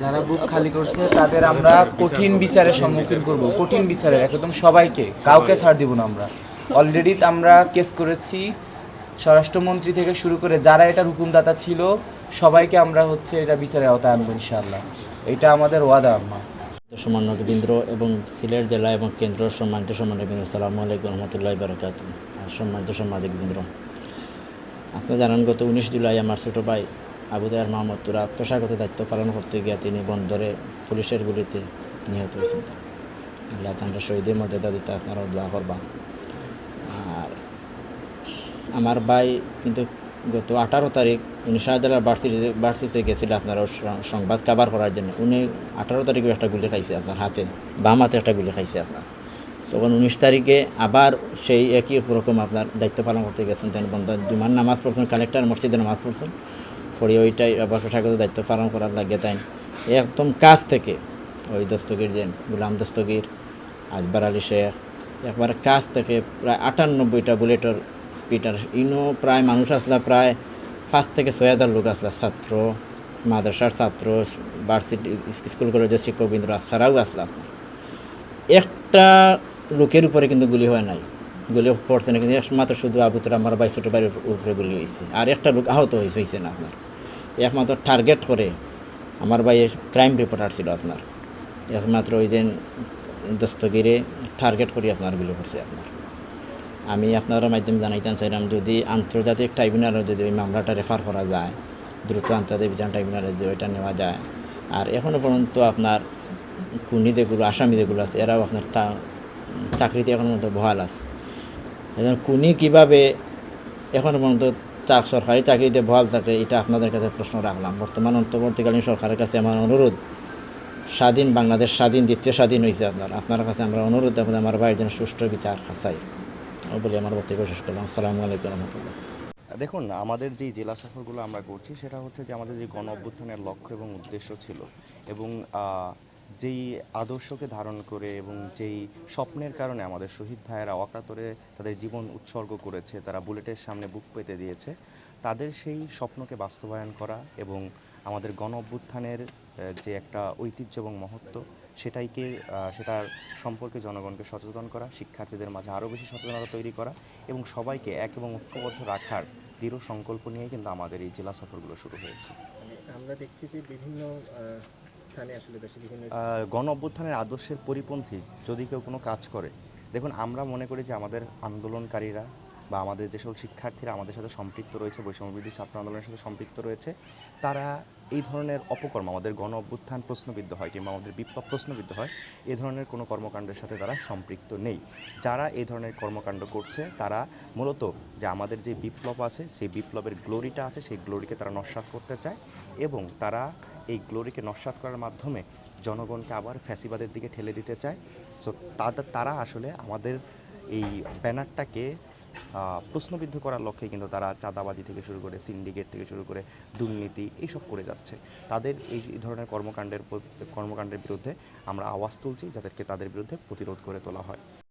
যারা বুক খালি করছে, তাদের আমরা কঠিন বিচারের সম্মুখীন করব। কঠিন বিচারের, একদম সবাইকে, কাউকে ছাড় দিব না আমরা। অলরেডি আমরা কেস করেছি। স্বরাষ্ট্রমন্ত্রী থেকে শুরু করে যারা এটার হুকুমদাতা ছিল, সবাইকে আমরা হচ্ছে এটা বিচারের আওতায় আনব ইনশাআল্লাহ। এটা আমাদের ওয়াদা, আম্মা। সম্মানিত কেন্দ্র এবং সিলেট জেলা এবং কেন্দ্র সম্মানিত কেন্দ্র। সালামু আলাইকুম রহমতুল্লাহ বারকাত সম্মানিত সাংবাদিক কেন্দ্র। আপনি জানেন, গত উনিশ জুলাই আমার ছোটো ভাই আবু দায়ার মাহমুদ তুরা পেশাগত দায়িত্ব পালন করতে গিয়ে তিনি বন্দরে পুলিশের গুলিতে নিহত হয়েছেন। আল্লাহ তান্ডা শহীদের মর্যাদা দিতে আপনারাও দোয়া করবা। আর আমার ভাই কিন্তু গত আঠারো তারিখ উনি শাহজালাল ভার্সিটিতে ভার্সিটিতে গেছিল আপনার সংবাদ কাবার করার জন্য। উনি আঠারো তারিখে একটা গুলি খাইছে আপনার হাতে, বাম হাতে একটা গুলি খাইছে আপনার। তখন উনিশ তারিখে আবার সেই একই রকম আপনার দায়িত্ব পালন করতে গেছেন তেন বন্ধ জুমার নামাজ পড়ছেন, কালেক্টর মসজিদে নামাজ পড়ছেন। পড়ে ওইটাই আবার পেশাগত দায়িত্ব পালন করার লাগে তাই একদম কাজ থেকে ওই দস্তগীর যে গুলাম দস্তগীর আজবার আলী শেখ, একবার কাছ থেকে প্রায় আটানব্বইটা বুলেটের স্পিডার ইনো প্রায় মানুষ আসলা, প্রায় পাঁচ থেকে ছয় হাজার লোক আসলা, ছাত্র, মাদ্রাসার ছাত্র, ভার্সিটি, স্কুল কলেজের শিক্ষকবৃন্দ ছাড়াও আসলা একটা লোকের উপরে কিন্তু গুলি হয় নাই। গুলি পড়ছে না, কিন্তু একমাত্র শুধু আবুতর আমার ভাই, ছোটো বাড়ির উপরে গুলি হয়েছে। আর একটা লোক আহত হয়েছে হয়েছে না আপনার। একমাত্র টার্গেট করে আমার ভাই ক্রাইম রিপোর্টার ছিল আপনার। একমাত্র ওই যে দস্তগিরে টার্গেট করে আপনার গুলি করছে আপনার। আমি আপনার মাধ্যমে জানাইতাম চাইলাম যদি আন্তর্জাতিক ট্রাইব্যুনালে যদি ওই মামলাটা রেফার করা যায়, দ্রুত আন্তর্জাতিক বিচার ট্রাইব্যুনালে যে ওইটা নেওয়া যায়। আর এখনও পর্যন্ত আপনার খুনি যেগুলো, আসামি যেগুলো আছে, এরাও আপনার চাকরিতে এখন পর্যন্ত বহাল আছে। এখন খুনি কীভাবে এখনও পর্যন্ত চাক সরকারি চাকরিতে বহাল থাকে, এটা আপনাদের কাছে প্রশ্ন রাখলাম। বর্তমান অন্তর্বর্তীকালীন সরকারের কাছে আমার অনুরোধ, স্বাধীন বাংলাদেশ স্বাধীন, দ্বিতীয় স্বাধীন হয়েছে আপনার। আপনার কাছে আমরা অনুরোধ আপনাদের আমার ভাইয়ের জন্য সুষ্ঠু বিচার ও বলে আমার বক্তব্য শেষ করলাম। আসসালামু আলাইকুম রহমতুল্লাহ। দেখুন, আমাদের যেই জেলা সফরগুলো আমরা করছি, সেটা হচ্ছে যে আমাদের যে গণ অভ্যুত্থানের লক্ষ্য এবং উদ্দেশ্য ছিল এবং যেই আদর্শকে ধারণ করে এবং যেই স্বপ্নের কারণে আমাদের শহীদ ভাইয়েরা অকাতরে তাদের জীবন উৎসর্গ করেছে, তারা বুলেটের সামনে বুক পেতে দিয়েছে, তাদের সেই স্বপ্নকে বাস্তবায়ন করা এবং আমাদের গণ অভ্যুত্থানের যে একটা ঐতিহ্য এবং মহত্ব সেটাইকে সেটার সম্পর্কে জনগণকে সচেতন করা শিক্ষার্থীদের মাঝে আরও বেশি সচেতনতা তৈরি করা এবং সবাইকে এক এবং ঐক্যবদ্ধ রাখার দৃঢ় সংকল্প নিয়ে কিন্তু আমাদের এই জেলা সফরগুলো শুরু হয়েছে। আমরা দেখছি যে বিভিন্ন স্থানে আসলে বিভিন্ন গণ অভ্যুত্থানের আদর্শের পরিপন্থী যদি কেউ কোনো কাজ করে দেখুন আমরা মনে করি যে আমাদের আন্দোলনকারীরা বা আমাদের যে সকল শিক্ষার্থীরা আমাদের সাথে সম্পৃক্ত রয়েছে বৈষম্যবিধি ছাত্র আন্দোলনের সাথে সম্পৃক্ত রয়েছে, তারা এই ধরনের অপকর্ম, আমাদের গণ অভ্যুত্থান প্রশ্নবিদ্ধ হয় কিংবা আমাদের বিপ্লব প্রশ্নবিদ্ধ হয় এই ধরনের কোনো কর্মকাণ্ডের সাথে তারা সম্পৃক্ত নেই। যারা এই ধরনের কর্মকাণ্ড করছে, তারা মূলত যে আমাদের যে বিপ্লব আছে, সেই বিপ্লবের গ্লোরিটা আছে, সেই গ্লোরিকে তারা নস্বাত করতে চায় এবং তারা এই গ্লোরিকে নস্বাত করার মাধ্যমে জনগণকে আবার ফ্যাসিবাদের দিকে ঠেলে দিতে চায়। সো তারা আসলে আমাদের এই ব্যানারটাকে প্রশ্নবিদ্ধ করার লক্ষ্যে কিন্তু তারা চাঁদাবাজি থেকে শুরু করে সিন্ডিকেট থেকে শুরু করে, দুর্নীতি এইসব করে যাচ্ছে। তাদের এই ধরনের কর্মকাণ্ডের কর্মকাণ্ডের বিরুদ্ধে আমরা আওয়াজ তুলছি যাদেরকে তাদের বিরুদ্ধে প্রতিরোধ করে তোলা হয়।